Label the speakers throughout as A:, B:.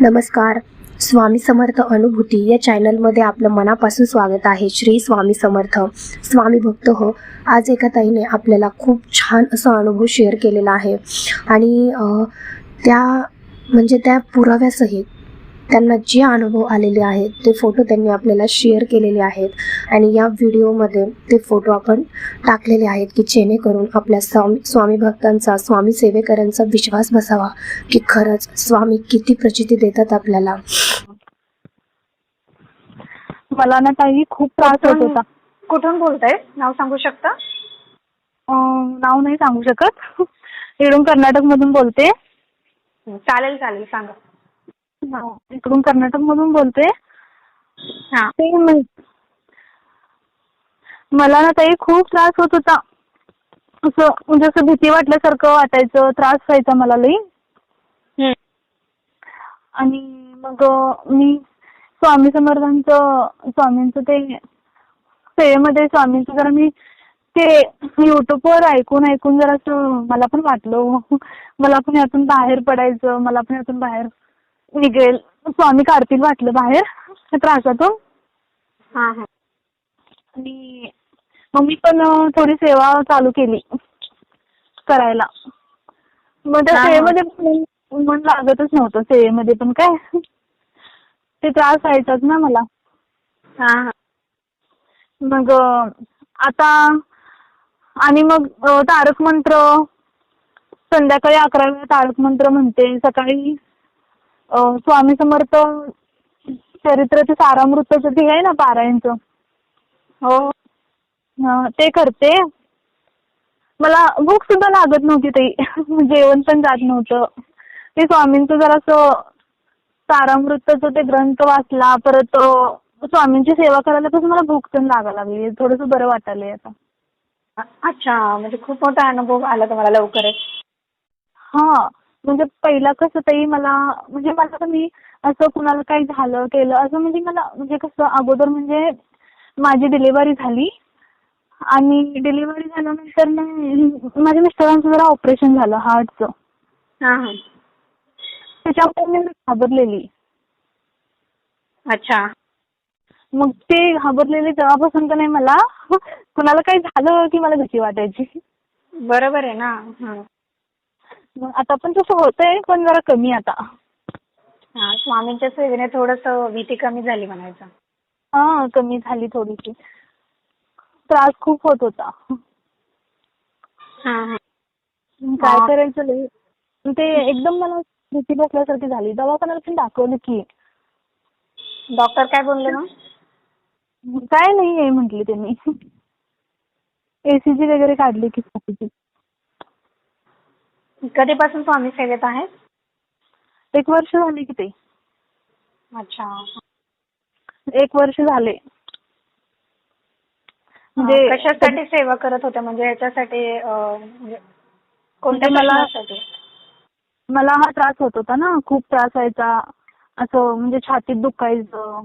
A: नमस्कार. स्वामी समर्थ अनुभूती या चॅनलमध्ये आपलं मनापासून स्वागत आहे. श्री स्वामी समर्थ. स्वामी भक्त हो आज एका ताईने आपल्याला खूप छान असा अनुभव शेअर केलेला आहे. आणि त्या म्हणजे त्या पुराव्यासहित त्यांना जे अनुभव आलेले आहेत ते फोटो त्यांनी आपल्याला शेअर केलेले आहेत. आणि या व्हिडिओमध्ये ते फोटो आपण टाकलेले आहेत की जेणेकरून आपल्या स्वामी स्वामी भक्तांचा स्वामी सेवेकरांचा विश्वास बसावा की खरंच स्वामी किती प्रचिती देतात आपल्याला.
B: मला ना ताई खूप त्रास होत होता.
C: कुठून बोलताय? नाव सांगू शकता?
B: अं, नाव नाही सांगू शकत. इकडून कर्नाटक मधून बोलते.
C: चालेल चालेल सांगा.
B: नाव इकडून कर्नाटक मधून बोलते.
C: हा.
B: ते मला ना ताई खूप त्रास होत होता. असं म्हणजे असं भीती वाटल्यासारखं वाटायचं त्रास व्हायचा मला लई. आणि मग मी स्वामी समर्थांचं स्वामींचं ते सेवेमध्ये स्वामींचं जरा मी ते युट्यूबवर ऐकून ऐकून जरा असं मला पण वाटलं मला पण यातून बाहेर पडायचं मला पण यातून बाहेर निघेल. स्वामी काढतील वाटलं बाहेर त्या त्रासातून.
C: हा हा.
B: आणि मग मी पण थोडी सेवा चालू केली करायला. मग त्या
C: हा.
B: सेवेमध्ये पण मन लागतच नव्हतं. सेवेमध्ये पण काय? ते त्रास व्हायचाच ना मला.
C: हा हा.
B: मग अं, आता आणि मग अं, तारक मंत्र संध्याकाळी अकरा वेळा तारक मंत्र म्हणते. सकाळी स्वामी समर्थ चरित्राचं सारामृताचं ते आहे ना पारायणचं.
C: हो.
B: हं, ते करते. मला भूक सुद्धा लागत नव्हती ताई. जेवण पण जात नव्हतं. ते स्वामींचं जरासं सारामृताचं ते ग्रंथ वाचला परत स्वामींची सेवा करायला पासून मला भूक पण लागायला लागली. थोडंसं बरं वाटायलंय आता.
C: अच्छा म्हणजे खूप मोठा अनुभव आला तुम्हाला लवकरच.
B: हा. म्हणजे पहिला कसं ताई मला म्हणजे मला तर मी असं कुणाला काही झालं केलं असं म्हणजे मला म्हणजे कसं अगोदर म्हणजे माझी डिलिव्हरी झाली. आणि डिलिव्हरी झाल्यानंतर ना माझ्या मिस्टरांचं जरा ऑपरेशन झालं हार्टचं
C: हा हा.
B: त्याच्यामुळे मी घाबरलेली.
C: अच्छा.
B: मग ते घाबरलेली तेव्हापासून का नाही मला कुणाला काही झालं की मला भीती वाटायची.
C: बरोबर आहे ना. हा.
B: मग आता पण तसं होतंय पण जरा कमी आता.
C: हा स्वामींच्या सेवेने थोडस भीती कमी झाली म्हणायचं.
B: हा कमी झाली थोडीशी. त्रास खूप होत होता.
C: हा हा.
B: काय
C: हा.
B: करायचं लई? ते एकदम मला भीती बसल्यासारखी झाली. दवाखान्यात पण दाखवलं की.
C: डॉक्टर काय बोलले मग?
B: काय नाही आहे म्हटले त्यांनी. एसीजी वगैरे काढली की छातीची
C: कधीपासून स्वामी सेवेत आहेत?
B: एक वर्ष झाले की ते.
C: अच्छा.
B: एक वर्ष झाले.
C: म्हणजे कशासाठी सेवा करत होत्या म्हणजे ह्याच्यासाठी अं, म्हणजे कोणत्या
B: म्हणजे मला- मला हा त्रास होत होता ना. खूप त्रास व्हायचा. असं म्हणजे छातीत दुखायचं.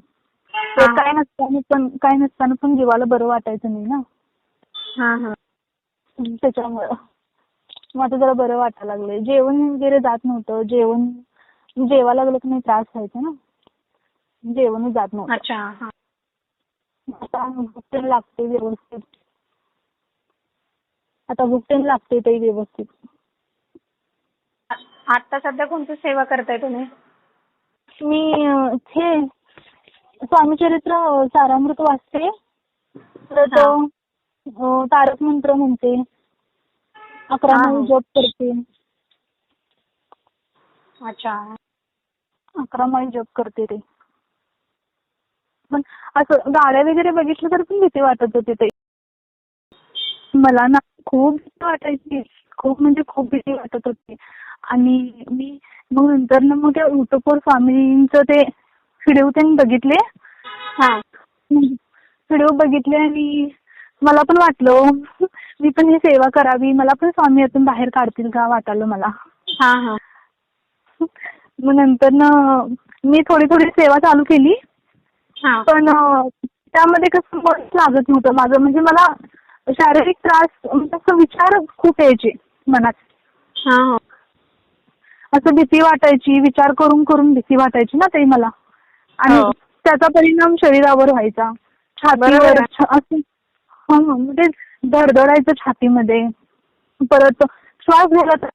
B: काय नसताना पण काय नसताना पण जीवाला बरं वाटायचं नाही ना.
C: हा हा.
B: त्याच्यामुळं. मग आता जरा बरं वाटायला लागलंय. जेवण वगैरे जात नव्हतं. जेवण जेवा लागलं की नाही त्रास व्हायचा ना? जेवणच जात नव्हतं.
C: अच्छा हा.
B: आता भूक लागते व्यवस्थित. आता भूक पण लागते ते व्यवस्थित.
C: आता सध्या कोणती सेवा करताय तुम्ही?
B: मी अं, हे स्वामी चरित्र अं, सारामृत वाचते. परत
C: हा.
B: अं, तारक मंत्र म्हणते. अकरा
C: हा.
B: जप करते.
C: अच्छा.
B: अकरा माळी जप करते ते. पण असं गाड्या वगैरे बघितलं तर पण भीती वाटत होती ते. मला ना खूप भीती वाटायची. खूप म्हणजे खूप भीती वाटत होती. आणि मी मग नंतर ना मग त्या युट्यूबवर स्वामींचं ते व्हिडिओ त्यांनी बघितले.
C: हा.
B: व्हिडिओ बघितले आणि मला पण वाटलं. मी पण ही सेवा करावी. मला पण स्वामी यातून बाहेर काढतील का वाटायला मला.
C: हा हा.
B: मग नंतर ना मी थोडी थोडी सेवा चालू केली.
C: हा.
B: पण अं, त्यामध्ये कसं मनच लागत नव्हतं माझं. म्हणजे मला शारीरिक त्रास म्हणजे असं विचार खूप यायचे मनात.
C: हा हा.
B: असं भीती वाटायची विचार करून करून भीती वाटायची ना ते मला. आणि
C: हो.
B: त्याचा परिणाम शरीरावर व्हायचा. छातीवर
C: बरोबर आहे.
B: छ- असं. हा. म्हणजे धडधडायचं छातीमध्ये. परत श्वास घ्यायला त्र-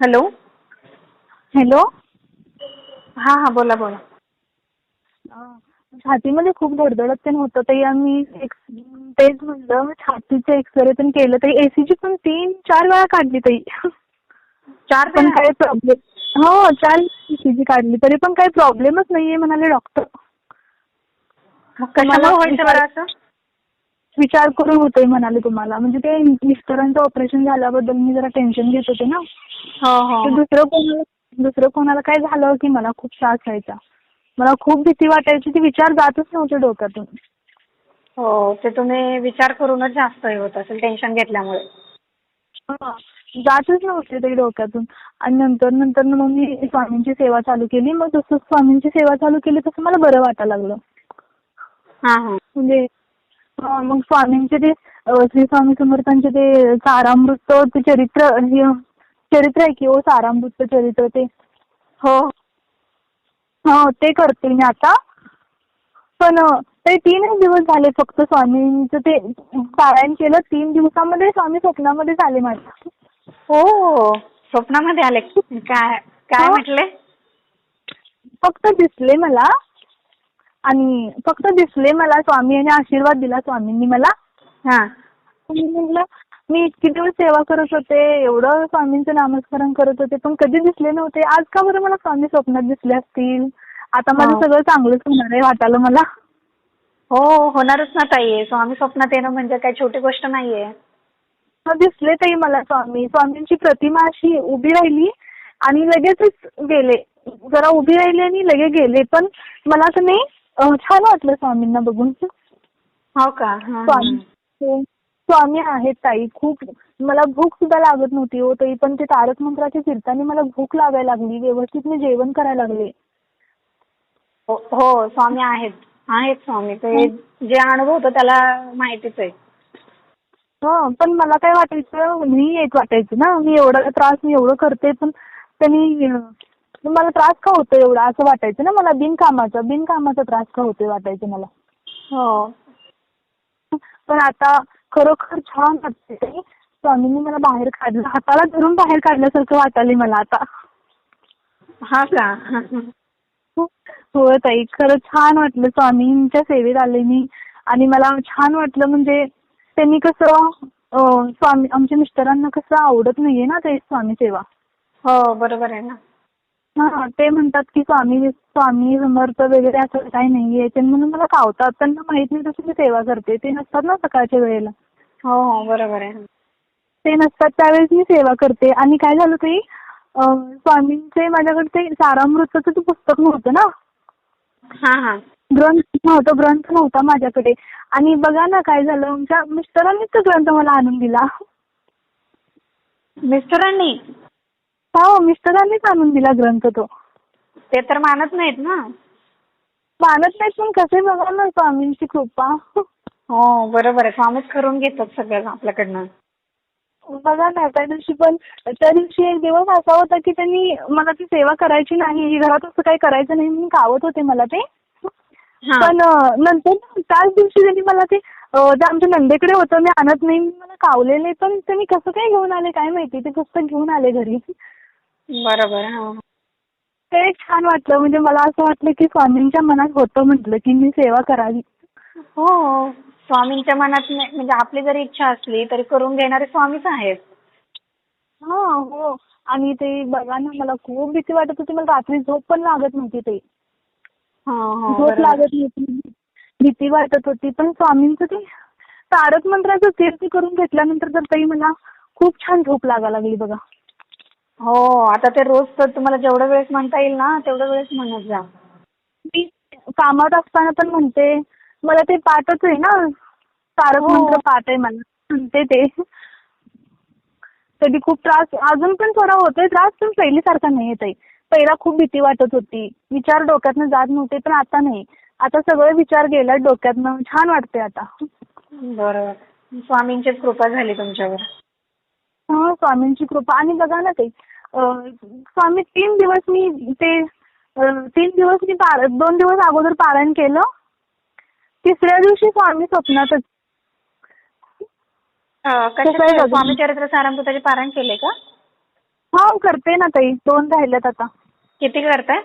C: हॅलो?
B: हॅलो?
C: हा हा बोला बोला.
B: छातीमध्ये खूप धडधडत ते होतं ते आम्ही एक तेच म्हणलं छातीचे एक्सरे पण केलं तरी एसीची पण तीन चार वेळा काढली ताई
C: चार
B: पण? काही प्रॉब्लेम हो एसीची काढली. तरी पण काही प्रॉब्लेमच नाहीये म्हणाले डॉक्टर
C: मग कशामुळे
B: मला
C: व्हायचं बरं असं?
B: विचार करून होतोय म्हणाले तुम्हाला. म्हणजे ते मिस्टरांचं ऑपरेशन झाल्याबद्दल मी जरा टेन्शन घेत होते ना.
C: हो हो.
B: दुसरं कोणाला दुसरं कोणाला काय झालं की मला खूप त्रास व्हायचा. मला खूप भीती वाटायची. ती विचार जातच नव्हते डोक्यातून.
C: हो ते तुम्ही विचार करूनच जास्त हे होत असेल टेन्शन घेतल्यामुळे.
B: हा, जातच नव्हते ते डोक्यातून. आणि नंतर नंतर मग मी स्वामींची सेवा चालू केली. मग जसं स्वामींची सेवा चालू केली तसं मला बरं वाटायला लागलं.
C: हा हा.
B: म्हणजे मग स्वामींचे ते श्री स्वामी समर्थांचे ते सारामृत ते चरित्र हे, चरित्र आहे की ओ सारामृत चरित्र ते.
C: हो.
B: हो ते करते मी आता. पण ते तीनच दिवस झाले फक्त स्वामींचं ते पारायण केलं. तीन दिवसामध्ये स्वामी स्वप्नामध्ये झाले माझ्या.
C: हो. स्वप्नामध्ये आले. काय काय
B: हो.
C: म्हटले?
B: फक्त दिसले मला. आणि फक्त दिसले मला स्वामी आणि आशीर्वाद दिला स्वामींनी मला.
C: हा.
B: मी म्हटलं मी इतकी दिवस सेवा करत होते एवढं स्वामींचं नामस्मरण करत होते पण कधी दिसले नव्हते. आज का बरं मला स्वामी स्वप्नात दिसले असतील? आता माझं
C: हो.
B: सगळं चांगलंच होणार आहे वाटायला मला.
C: हो होणारच ना ताई. स्वामी स्वप्नात येणं म्हणजे काही छोटी गोष्ट नाहीये.
B: दिसले ताई मला स्वामी. स्वामींची प्रतिमा अशी उभी राहिली आणि लगेचच गेले. जरा उभी राहिली आणि लगे गेले. पण मला असं नाही छान वाटलं स्वामींना बघून.
C: हो का? हा,
B: स्वामी. हो. स्वामी आहेत ताई. खूप मला भूक सुद्धा लागत नव्हती हो ताई पण ते तारक मंत्राच्या कीर्तनाने मला भूक लागायला लागली. व्यवस्थित मी जेवण करायला लागले.
C: हो हो, स्वामी आहेत. आहेत स्वामी. ते जे अनुभव होतो त्याला माहितीच आहे.
B: हो पण मला काय वाटायचं मी एक वाटायचं ना. मी एवढा त्रास मी एवढं करते पण त्यांनी मला त्रास का होतो एवढा? असं वाटायचं ना मला. बिनकामाचा बिनकामाचा त्रास का होतोय वाटायचं मला.
C: हो.
B: पण आता खरोखर छान वाटते. स्वामींनी मला बाहेर काढलं. हाताला धरून बाहेर काढल्यासारखं वाटायलंय मला आता.
C: हा का?
B: हो ताई. खरं छान वाटलं. स्वामींच्या सेवेत आले मी. आणि मला छान वाटलं म्हणजे त्यांनी कसं स्वामी आमच्या मिस्टरांना कसं आवडत नाहीये ना ते स्वामी सेवा.
C: हो बरोबर आहे ना.
B: हा ते म्हणतात की स्वामी स्वामी समर्थ वगैरे असं काही नाहीये. ते म्हणून मला कावतात. त्यांना माहीत नाही तसं मी सेवा करते. ते नसतात ना सकाळच्या वेळेला.
C: हो हो बरोबर आहे
B: ते नसतात त्यावेळेस मी सेवा करते. आणि काय झालं अं, स्वामींचे माझ्याकडे ते सारामृताचं ते पुस्तक नव्हतं ना?
C: हा हा.
B: ग्रंथ नव्हतं ग्रंथ नव्हता माझ्याकडे. आणि बघा ना काय झालं आमच्या मिस्टरांनीच तो ग्रंथ मला आणून दिला.
C: मिस्टरांनी?
B: हो मिस्टरांनीच आणून दिला ग्रंथ तो.
C: ते तर मानत नाहीत ना?
B: मानत नाहीत पण कसे बघा ना स्वामींची कृपा.
C: हो बरोबर आहे. स्वामीच करून घेतात सगळं आपल्याकडनं.
B: बघा ना त्या दिवशी पण त्या दिवशी एक दिवस असा होता की त्यांनी मला ती सेवा करायची नाही घरात असं काही करायचं नाही म्हणून कावत होते मला ते. पण नंतर त्याच दिवशी त्यांनी मला ते ते आमच्या नंदेकडे होतं मी आणत नाही मला कावलेले पण त्यांनी कसं काय घेऊन आले काय माहिती ते पुस्तक घेऊन आले घरी.
C: बरोबर
B: ते एक छान वाटलं म्हणजे मला असं वाटलं की स्वामींच्या मनात होतं म्हटलं की मी सेवा करावी.
C: हो स्वामींच्या मनात नाही- म्हणजे आपली जरी इच्छा असली तरी करून घेणारे स्वामीच आहेत.
B: हा हो. आणि ते बघा ना मला खूप भीती वाटत होती मला रात्री झोप पण लागत नव्हती ते. झोप
C: बरोबर.
B: लागत नव्हती. भीती वाटत होती पण स्वामींचं ते तारक मंत्राचं तीर्थ करून घेतल्यानंतर तर ताई मला खूप छान झोप लागायला लागली बघा.
C: हो आता ते रोज तर तुम्हाला जेवढं वेळेस म्हणता येईल ना तेवढं वेळेस म्हणत जा.
B: मी कामात असताना पण म्हणते मला ते पाठच आहे ना. तारक
C: हो.
B: मंत्र पाठ आहे मला म्हणते ते. कधी खूप त्रास अजून पण थोडा होतोय त्रास पण पहिलीसारखा नाही येत आहे पहिला खूप भीती वाटत होती. विचार डोक्यातनं जात नव्हते पण आता नाही. आता सगळे विचार गेला डोक्यातनं. छान वाटते आता.
C: बरोबर स्वामींचीच कृपा झाली तुमच्यावर.
B: हा स्वामींची कृपा. आणि बघा ना ते स्वामी तीन दिवस मी ते तीन दिवस मी पार दोन दिवस अगोदर पारायण केलं. तिसऱ्या दिवशी स्वामी स्वप्नातच.
C: स्वामी चरित्र सारामृताचे पारायण केले का?
B: हा करते ना ताई. दोन राहिल्यात आता.
C: किती करताय?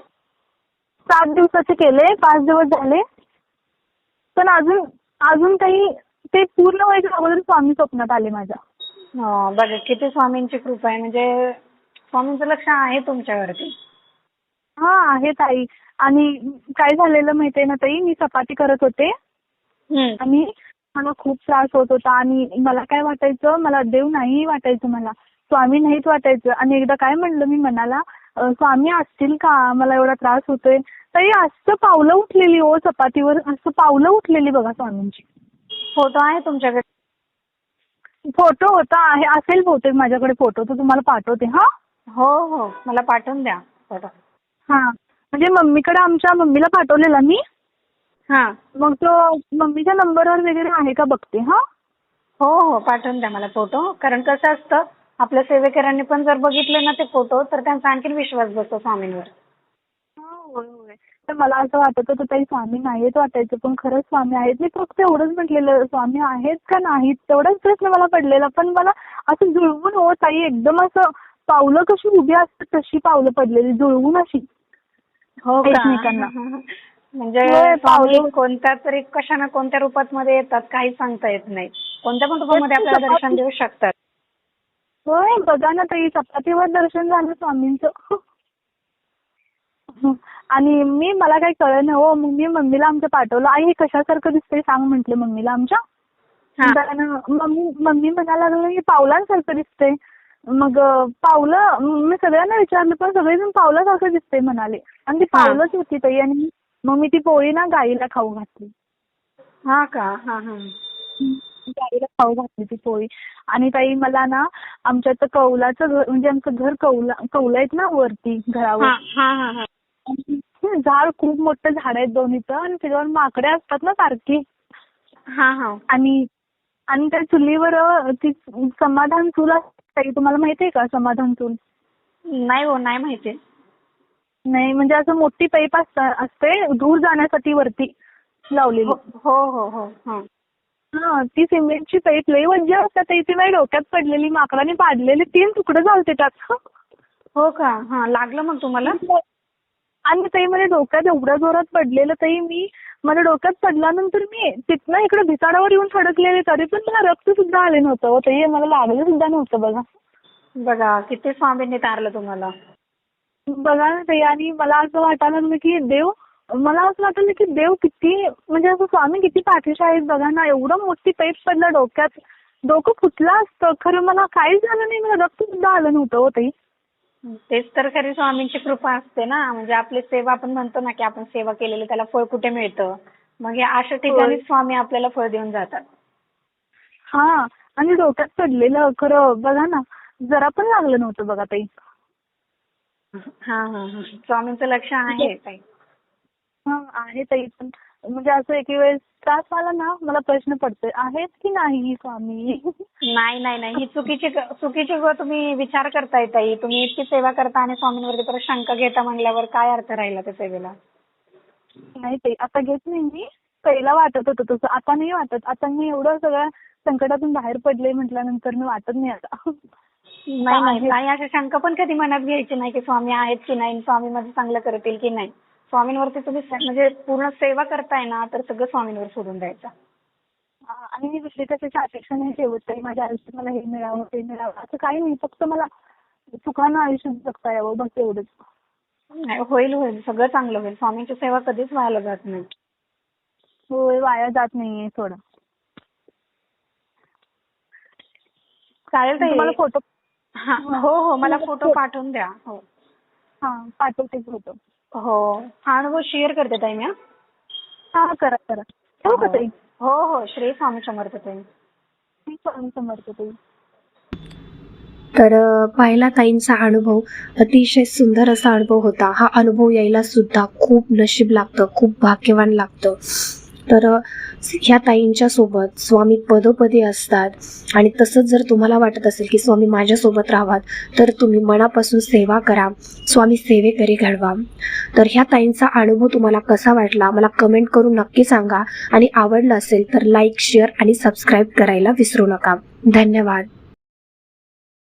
B: सात दिवसाचे केले पाच दिवस झाले. पण अजून अजून काही ते पूर्ण व्हायच्या अगोदर स्वामी स्वप्नात आले माझ्या.
C: हो बघा किती स्वामींची कृपा आहे. म्हणजे स्वामींचं लक्ष आहे तुमच्यावरती.
B: हा आहे ताई. आणि काय झालेलं माहितीये ना ताई मी चपाती करत होते.
C: हम्म.
B: आणि मला खूप त्रास होत होता. आणि मला काय वाटायचं मला देव नाही वाटायचं मला. स्वामी नाहीच वाटायचं. आणि एकदा काय म्हणलं मी मनाला स्वामी असतील का? मला एवढा त्रास होतोय. ताई असं पावलं उठलेली हो चपातीवर. असं पावलं उठलेली बघा स्वामींची.
C: फोटो आहे तुमच्याकडे?
B: फोटो होता. आहे असेल बहुतेक माझ्याकडे फोटो. तो तुम्हाला पाठवते. हा?
C: हो हो. मला पाठवून द्या फोटो.
B: हा. म्हणजे मम्मीकडे आमच्या मम्मीला पाठवलेला मी.
C: हा.
B: मग तो मम्मीच्या नंबरवर वगैरे आहे का बघते. हा?
C: हो हो. पाठवून द्या मला फोटो. कारण कसं असतं आपल्या सेवेकरांनी पण जर बघितले ना ते फोटो तर त्यांचा आणखीन विश्वास बसतो स्वामींवर.
B: होय होय. तर मला असं वाटत होतं ताई स्वामी नाहीत वाटायचं पण खरंच स्वामी आहेत. मी फक्त एवढंच म्हटलेलं स्वामी आहेत का नाहीत? तेवढाच प्रश्न मला पडलेला. पण मला असं जुळवून हो ताई एकदम असं पावलं कशी उभी असतात तशी पावलं पडलेली जुळवून अशी.
C: हो का?
B: एकमेकांना.
C: म्हणजे
B: होय,
C: स्वामी
B: पावलं-
C: कोणत्या तरी कशा ना कोणत्या रूपात मध्ये येतात काही सांगता येत नाही. कोणत्या पण रूपामध्ये आपल्याला दर्शन देऊ शकतात.
B: होय बघा ना ताई चपातीवर दर्शन झालं स्वामींचं. आणि मी मला काही कळलं हो मग मी मम्मीला आमच्या पाठवलं. आई हे कशासारखं दिसतंय सांग म्हंटले मम्मीला आमच्या.
C: हा.
B: मम्मी मम्मी म्हणायला लागली की पावलांसारखं दिसतंय. मग पावलं मी सगळ्यांना विचारलं पण सगळेजण पावलासारखं दिसतंय म्हणाले. आणि ती
C: हा.
B: पावलंच होती ताई आणि मग मी ती पोळी ना गाईला खाऊ घातली.
C: हा का? हा हा.
B: गाईला खाऊ घातली ती पोळी. आणि ताई मला ना आमच्या इथं कौलाचं घर म्हणजे आमचं घर कौला कौला आहेत ना वरती घरावर.
C: हा हा हा हा.
B: झाड खूप मोठं झाड आहेत दोन्हीचं आणि त्याच्यावर माकडे असतात ना सारखी.
C: हा हा.
B: आणि आणि त्या चुलीवर ती समाधान चूल असते ताई, तुम्हाला माहिती आहे का समाधान चूल?
C: नाही हो नाही माहिती.
B: नाही म्हणजे असं मोठी पाईप असते दूर जाण्यासाठी वरती लावलेली.
C: हो हो हो. हो
B: ती सिमेंटची पाईप लई वज्जी असतात ती माझ्या डोक्यात पडलेली माकडाने पाडलेली तीन तुकडे झालते त्यात.
C: हो का? हा लागलं मग तुम्हाला?
B: आणि ताई माझ्या डोक्यात एवढ्या जोरात पडलेलं ताई मी. माझ्या डोक्यात पडल्यानंतर मी तिथनं इकडे भिसाडावर येऊन थडकलेले तरी पण मला रक्त सुद्धा आले नव्हतं. हो ताई मला लागलं सुद्धा नव्हतं बघा.
C: बघा किती स्वामींनी तारलं तुम्हाला.
B: बघा ना ताई आणि मला असं वाटायला लागलं की देव मला असं वाटलं की देव किती म्हणजे असं स्वामी किती पाठीशी आहेत बघा ना एवढं मोठी पाईप पडलं डोक्यात. डोकं फुटलं असतं. खरं मला काहीच झालं नाही. मला रक्त सुद्धा आलं नव्हतं हो ताई.
C: तेच तर खरी स्वामींची कृपा असते ना. म्हणजे आपली सेवा आपण म्हणतो ना की आपण सेवा केलेली त्याला फळ कुठे मिळतं? मग हे अशा ठिकाणी. स्वामी आपल्याला फळ देऊन जातात.
B: हा आणि डोक्यात पडलेलं खरं बघा ना जरा पण लागलं नव्हतं बघा ताई.
C: हा हा हा. स्वामींचं लक्ष आहे ताई.
B: हा आहे ताई पण म्हणजे असं एक वेळेस त्रास आला ना मला प्रश्न पडतोय. आहेत की नाही स्वामी?
C: नाही नाही नाही. ही चुकीची चुकीची ग तुम्ही विचार करताय ताई. तुम्ही इतकी सेवा करता आणि स्वामींवरती परत शंका घेता म्हणल्यावर काय अर्थ राहिला त्या सेवेला?
B: नाही ताई आता घेत नाही मी. पहिला वाटत होतं तसं. आता नाही वाटत. आता मी एवढं सगळ्या संकटातून बाहेर पडले म्हटल्यानंतर मी वाटत नाही आता.
C: नाही नाही.
B: आहे.
C: अशा शंका पण कधी मनात घ्यायची नाही की स्वामी आहेत की नाही स्वामी मध्ये चांगलं करतील की नाही. स्वामींवरती तुम्ही म्हणजे पूर्ण सेवा करताय ना तर सगळं स्वामींवर सोडून द्यायचं.
B: आणि मी दुसरी कशाची अपेक्षा नाही ठेवत ताई माझ्या आयुष्यात मला हे मिळावं ते मिळावं असं काही नाही. फक्त मला सुखानं आयुष्य जगता यावं बस एवढंच.
C: नाही, होईल होईल. सगळं चांगलं होईल. स्वामींची सेवा कधीच व्हायला जात नाही.
B: होय वाया जात नाहीये सोडा
C: चालेल
B: तुम्हाला फोटो
C: हा हो हो. मला फोटो पाठवून द्या. हो.
B: हा पाठवते फोटो.
C: हो. हा अनुभव शेअर करते ताई मी हा.
B: हा करा करा. ठेवू का ताई?
C: हो हो. श्री स्वामी समर्थ ताई.
B: मी स्वामी समर्थ ताई.
A: तर अ, पाहिला ताईंचा अनुभव अतिशय सुंदर असा अनुभव होता. हा अनुभव यायला सुद्धा खूप नशीब लागतं खूप भाग्यवान लागतं. तर ह्या ताईंच्या सोबत स्वामी पदोपदी असतात. आणि तसंच जर तुम्हाला वाटत असेल की स्वामी माझ्यासोबत राहावात तर तुम्ही मनापासून सेवा करा. स्वामी सेवेकरी घडवा. तर ह्या ताईंचा अनुभव तुम्हाला कसा वाटला मला कमेंट करून नक्की सांगा. आणि आवडलं असेल तर लाईक शेअर आणि सबस्क्राईब करायला विसरू नका. धन्यवाद.